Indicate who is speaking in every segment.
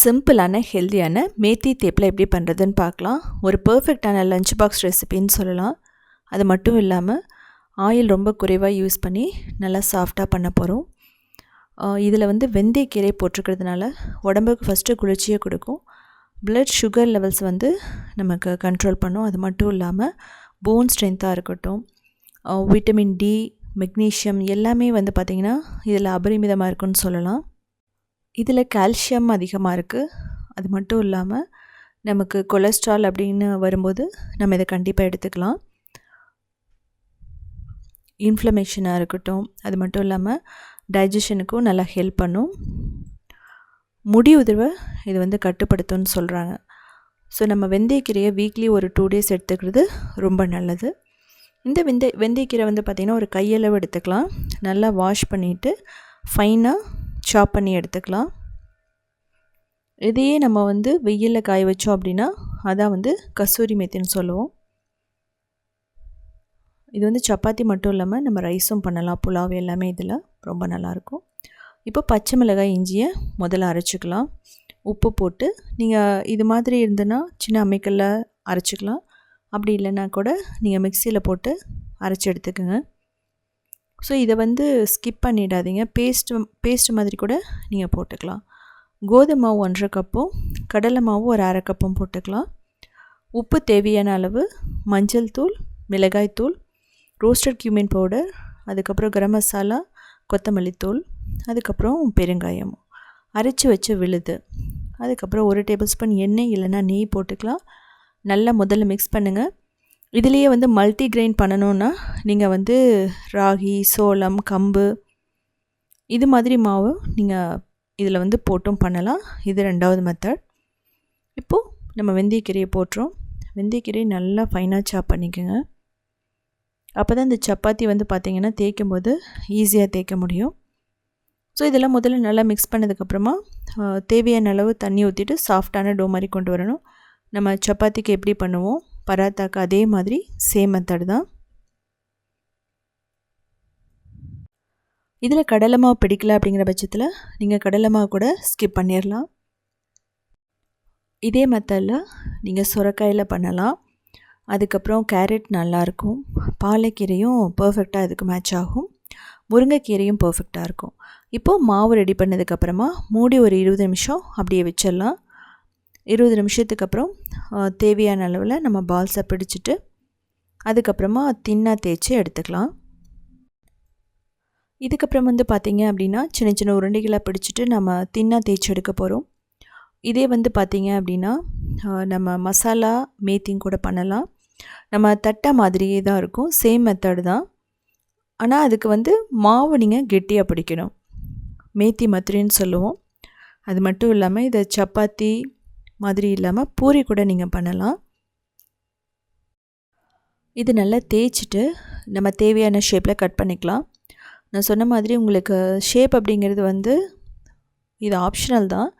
Speaker 1: சிம்பிளான ஹெல்த்தியான மேத்தி தேப்பில் எப்படி பண்ணுறதுன்னு பார்க்கலாம். ஒரு பர்ஃபெக்டான லஞ்ச் பாக்ஸ் ரெசிபின்னு சொல்லலாம். அது மட்டும் இல்லாமல் ஆயில் ரொம்ப குறைவாக யூஸ் பண்ணி நல்லா சாஃப்டாக பண்ண போகிறோம் இதில் வந்து வெந்தயக்கீரை போட்டிருக்கிறதுனால உடம்புக்கு ஃபஸ்ட்டு குளிர்ச்சியை கொடுக்கும். ப்ளட் சுகர் லெவல்ஸ் வந்து நமக்கு கண்ட்ரோல் பண்ணும். அது மட்டும் இல்லாமல் போன் ஸ்ட்ரென்த்தாக இருக்கட்டும். விட்டமின் டி மெக்னீஷியம் எல்லாமே வந்து பார்த்திங்கன்னா இதில் அபரிமிதமாக இருக்குன்னு சொல்லலாம். இதில் கால்சியம் அதிகமாக இருக்குது அது மட்டும் இல்லாமல் நமக்கு கொலஸ்ட்ரால் அப்படின்னு வரும்போது நம்ம இதை கண்டிப்பாக எடுத்துக்கலாம். இன்ஃப்ளமேஷனாக இருக்கட்டும் அது மட்டும் இல்லாமல் டைஜஷனுக்கும் நல்லா ஹெல்ப் பண்ணும். முடி உதிர்வை இது வந்து கட்டுப்படுத்தும்னு சொல்கிறாங்க ஸோ நம்ம வெந்தயக்கீரையை வீக்லி ஒரு டூ டேஸ் எடுத்துக்கிறது ரொம்ப நல்லது. இந்த வெந்தய வெந்தயக்கீரை வந்து பார்த்திங்கன்னா ஒரு கையளவு எடுத்துக்கலாம். நல்லா வாஷ் பண்ணிவிட்டு ஃபைனாக சாப் பண்ணி எடுத்துக்கலாம். இதையே நம்ம வந்து வெயிலில் காய வச்சோம் அப்படின்னா அதான் வந்து கஸ்தூரி மெத்தின்னு சொல்லுவோம். இது வந்து சப்பாத்தி மட்டும் இல்லாமல் நம்ம ரைஸும் பண்ணலாம். புலாவ் எல்லாமே இதில் ரொம்ப நல்லாயிருக்கும் இப்போ பச்சை மிளகாய் இஞ்சியை முதல்ல அரைச்சிக்கலாம். உப்பு போட்டு நீங்கள் இது மாதிரி இருந்ததுன்னா சின்ன அமைக்கல்ல அரைச்சிக்கலாம். அப்படி இல்லைன்னா கூட நீங்கள் மிக்சியில் போட்டு அரைச்சி எடுத்துக்கோங்க. ஸோ இதை வந்து ஸ்கிப் பண்ணிடாதீங்க. பேஸ்ட் பேஸ்ட் மாதிரி கூட நீங்கள் போட்டுக்கலாம். கோதுமை மாவு ஒன்றரை கப்பும் கடலை மாவு ஒரு அரை கப்பும் போட்டுக்கலாம். உப்பு தேவையான அளவு மஞ்சள் தூள் மிளகாய் தூள் ரோஸ்டட் கியூமின் பவுடர் அதுக்கப்புறம் கரம் மசாலா கொத்தமல்லி தூள் அதுக்கப்புறம் பெருங்காயம் அரைச்சி வச்ச விழுது. அதுக்கப்புறம் ஒரு டேபிள் ஸ்பூன் எண்ணெய் இல்லைன்னா நெய் போட்டுக்கலாம். நல்லா முதல்ல மிக்ஸ் பண்ணுங்கள் இதுலேயே வந்து மல்டி கிரெயின் பண்ணணுன்னா நீங்கள் வந்து ராகி சோளம் கம்பு இது மாதிரி மாவு நீங்கள் இதில் வந்து போட்டும் பண்ணலாம். இது ரெண்டாவது மெத்தட் இப்போது நம்ம வெந்தயக்கீரையை போட்டுரும் வெந்தயக்கீரையை நல்லா ஃபைனாக சாப் பண்ணிக்கோங்க. அப்போ தான் இந்த சப்பாத்தி வந்து பார்த்திங்கன்னா தேய்க்கும் போது ஈஸியாக தேய்க்க முடியும். ஸோ இதெல்லாம் முதல்ல நல்லா மிக்ஸ் பண்ணதுக்கப்புறமா தேவையான அளவு தண்ணி ஊற்றிட்டு சாஃப்டான டோ மாதிரி கொண்டு வரணும். நம்ம சப்பாத்திக்கு எப்படி பண்ணுவோம்? பராத்தாக்கு அதே மாதிரி சேம் மெத்தட் தான். இதில் கடலை மாவு பிடிக்கல அப்படிங்கிற பட்சத்தில் நீங்கள் கடலை மாவு கூட ஸ்கிப் பண்ணிடலாம் இதே மெத்தடில் நீங்கள் சுரக்காயில் பண்ணலாம். அதுக்கப்புறம் கேரட் நல்லாயிருக்கும் பாலைக்கீரையும் பர்ஃபெக்டாக இதுக்கு மேட்ச் ஆகும். முருங்கைக்கீரையும் பர்ஃபெக்டாக இருக்கும். இப்போது மாவு ரெடி பண்ணதுக்கப்புறமா மூடி ஒரு இருபது நிமிஷம் அப்படியே வச்சிடலாம் இருபது நிமிஷத்துக்கு அப்புறம் தேவையான அளவில் நம்ம பால்ஸை பிடிச்சிட்டு அதுக்கப்புறமா தின்னாக தேய்ச்சி எடுத்துக்கலாம். இதுக்கப்புறம் வந்து பார்த்திங்க அப்படின்னா சின்ன சின்ன உருண்டைகளாக பிடிச்சிட்டு நம்ம தின்னாக தேய்ச்சி எடுக்க போகிறோம் இதே வந்து பார்த்திங்க அப்படின்னா நம்ம மசாலா மேத்திங் கூட பண்ணலாம். நம்ம தட்டை மாதிரியே தான் இருக்கும் சேம் மெத்தடு தான். ஆனால் அதுக்கு வந்து மாவு நீங்கள் கெட்டியாக பிடிக்கணும். மேத்தி மத்திரின்னு சொல்லுவோம். அது மட்டும் இல்லாமல் இதை சப்பாத்தி மாதிரி இல்லாமல் பூரி கூட நீங்கள் பண்ணலாம். இது நல்லா தேய்ச்சிட்டு நம்ம தேவையான ஷேப்பில் கட் பண்ணிக்கலாம். நான் சொன்ன மாதிரி உங்களுக்கு ஷேப் அப்படிங்கிறது வந்து இது ஆப்ஷனல் தான்.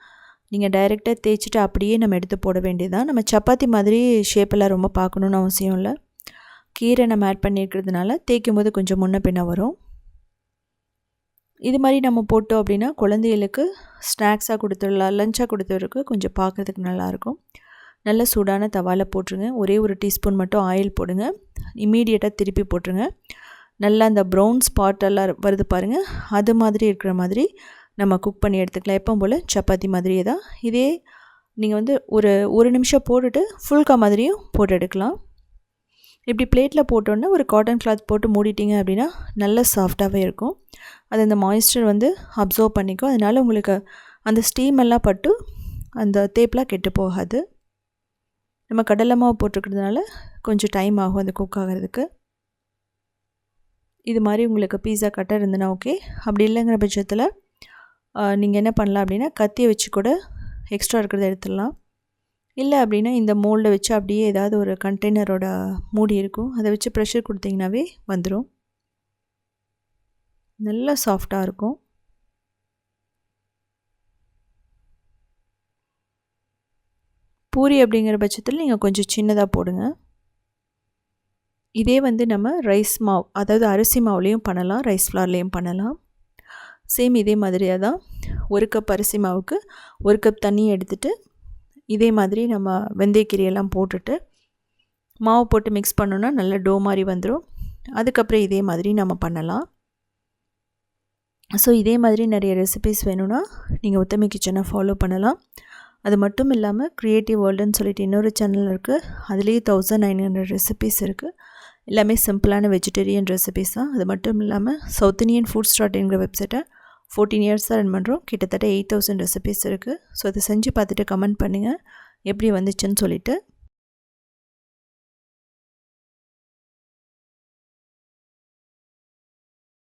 Speaker 1: நீங்கள் டைரெக்டாக தேய்ச்சிட்டு அப்படியே நம்ம எடுத்து போட வேண்டியதான் நம்ம சப்பாத்தி மாதிரி ஷேப்பெல்லாம் ரொம்ப பார்க்கணுன்னு அவசியம் இல்லை. கீரை நம்ம ஆட் பண்ணியிருக்கிறதுனால தேய்க்கும் போது கொஞ்சம் முன்ன பின்ன வரும். இது மாதிரி நம்ம போட்டோம் அப்படின்னா குழந்தைகளுக்கு ஸ்நாக்ஸாக கொடுத்துடலாம் லஞ்சாக கொடுத்துருக்கு கொஞ்சம் பார்க்குறதுக்கு நல்லாயிருக்கும். நல்ல சூடான தவாவில் போட்டுருங்க. ஒரே ஒரு டீஸ்பூன் மட்டும் ஆயில் போடுங்க. இம்மீடியட்டாக திருப்பி போட்டுருங்க. நல்லா அந்த ப்ரௌன் ஸ்பாட் எல்லாம் வருது பாருங்கள் அது மாதிரி இருக்கிற மாதிரி நம்ம குக் பண்ணி எடுத்துக்கலாம். எப்போ போல் சப்பாத்தி மாதிரியே தான். இதே நீங்கள் வந்து ஒரு ஒரு நிமிஷம் போட்டுட்டு ஃபுல்கா மாதிரியும் போட்டு எடுக்கலாம். இப்படி பிளேட்டில் போட்டோன்னே ஒரு காட்டன் கிளாத் போட்டு மூடிட்டிங்க அப்படின்னா நல்ல சாஃப்டாகவே இருக்கும். அது அந்த மாய்ஸ்டர் வந்து அப்சர்வ் பண்ணிக்கும். அதனால் உங்களுக்கு அந்த ஸ்டீம் எல்லாம் பட்டு அந்த தேப்பெலாம் கெட்டு போகாது. நம்ம கடலை மாவு போட்டிருக்கிறதுனால கொஞ்சம் டைம் ஆகும் அது குக் ஆகிறதுக்கு. இது மாதிரி உங்களுக்கு பீஸா கட்டர் இருந்ததுன்னா ஓகே அப்படி இல்லைங்கிற பட்சத்தில் நீங்கள் என்ன பண்ணலாம் அப்படின்னா கத்தியை வச்சு கூட எக்ஸ்ட்ரா இருக்கிறத எடுத்துடலாம். இல்லை அப்படின்னா இந்த மோல்டை வச்சு அப்படியே ஏதாவது ஒரு கண்டெய்னரோட மூடி இருக்கும். அதை வச்சு ப்ரெஷர் கொடுத்தீங்கனாவே வந்துடும் நல்லா சாஃப்டாக இருக்கும். பூரி அப்படிங்கிற பட்சத்தில் நீங்கள் கொஞ்சம் சின்னதாக போடுங்க. இதே வந்து நம்ம ரைஸ் மாவு அதாவது அரிசி மாவுலேயும் பண்ணலாம் ரைஸ் ஃப்ளார்லேயும் பண்ணலாம். சேம் இதே மாதிரியாக தான். ஒரு கப் அரிசி மாவுக்கு ஒரு கப் தண்ணி எடுத்துகிட்டு இதே மாதிரி நம்ம வெந்தயக்கீரையெல்லாம் போட்டுட்டு மாவு போட்டு மிக்ஸ் பண்ணோன்னா நல்ல டோ மாதிரி வந்துடும் அதுக்கப்புறம் இதே மாதிரி நம்ம பண்ணலாம். ஸோ இதே மாதிரி நிறைய ரெசிபிஸ் வேணும்னா நீங்கள் உத்தமி கிச்சனை ஃபாலோ பண்ணலாம். அது மட்டும் இல்லாமல் க்ரியேட்டிவ் வேர்ல்டுன்னு சொல்லிட்டு இன்னொரு சேனல் இருக்குது அதுலேயே தௌசண்ட் நைன் ஹண்ட்ரட் ரெசிபிஸ் இருக்குது எல்லாமே சிம்பிளான வெஜிடேரியன் ரெசிபீஸ் தான். அது மட்டும் இல்லாமல் சவுத் இந்தியன் ஃபுட் ஸ்டார்ட்ங்கிற வெப்சைட்டை ஃபோர்டீன் இயர்ஸாக ரன் பண்ணுறோம் கிட்டத்தட்ட எயிட் தௌசண்ட் ரெசிபீஸ் இருக்குது ஸோ அதை செஞ்சு பார்த்துட்டு கமெண்ட் பண்ணுங்கள் எப்படி வந்துச்சுன்னு சொல்லிவிட்டு